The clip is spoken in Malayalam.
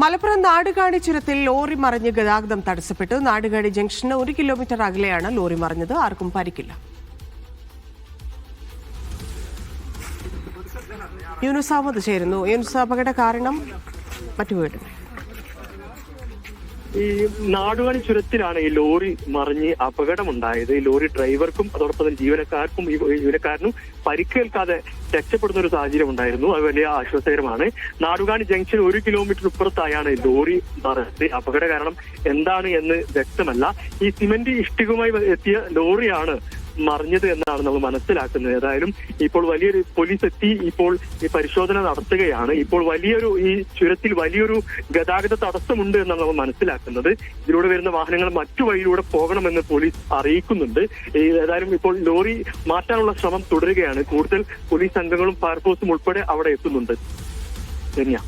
മലപ്പുറം നാടുകാണി ചുരത്തിൽ ലോറി മറിഞ്ഞ് ഗതാഗതം തടസ്സപ്പെട്ടു. നാടുകാണി ജംഗ്ഷന് ഒരു കിലോമീറ്റർ അകലെയാണ് ലോറി മറിഞ്ഞത്. ആർക്കും പരിക്കില്ല. യൂനുസ് ചേരുന്നു. യൂനുസ് അപകട കാരണം മറ്റു വീടുകൾ ഈ നാടുകാണി ചുരത്തിലാണ് ഈ ലോറി മറിഞ്ഞ് അപകടമുണ്ടായത്. ഈ ലോറി ഡ്രൈവർക്കും അതോടൊപ്പം ജീവനക്കാർക്കും ഈ ജീവനക്കാരനും പരിക്കേൽക്കാതെ രക്ഷപ്പെടുന്ന ഒരു സാഹചര്യം ഉണ്ടായിരുന്നു അത് വലിയ ആശ്വാസകരമാണ്. നാടുകാണി ജംഗ്ഷൻ ഒരു കിലോമീറ്റർ ഇപ്പുറത്തായാണ് ലോറി മറിഞ്ഞത് അപകട കാരണം എന്താണ് എന്ന് വ്യക്തമല്ല. ഈ സിമന്റ് ഇഷ്ടികുമായി എത്തിയ ലോറിയാണ് മറിഞ്ഞത് എന്നാണ് നമ്മൾ മനസ്സിലാക്കുന്നത്. ഏതായാലും ഇപ്പോൾ വലിയൊരു പോലീസ് എത്തി ഇപ്പോൾ ഈ പരിശോധന നടത്തുകയാണ്. ഇപ്പോൾ വലിയൊരു ഈ ചുരത്തിൽ വലിയൊരു ഗതാഗത തടസ്സമുണ്ട് എന്നാണ് നമ്മൾ മനസ്സിലാക്കുന്നത്. ഇതിലൂടെ വരുന്ന വാഹനങ്ങൾ മറ്റു വഴിയിലൂടെ പോകണമെന്ന് പോലീസ് അറിയിക്കുന്നുണ്ട്. ഏതായാലും ഇപ്പോൾ ലോറി മാറ്റാനുള്ള ശ്രമം തുടരുകയാണ്. കൂടുതൽ പോലീസ് സംഘങ്ങളും ഫയർഫോഴ്സും ഉൾപ്പെടെ അവിടെ എത്തുന്നുണ്ട്. ശരിയാ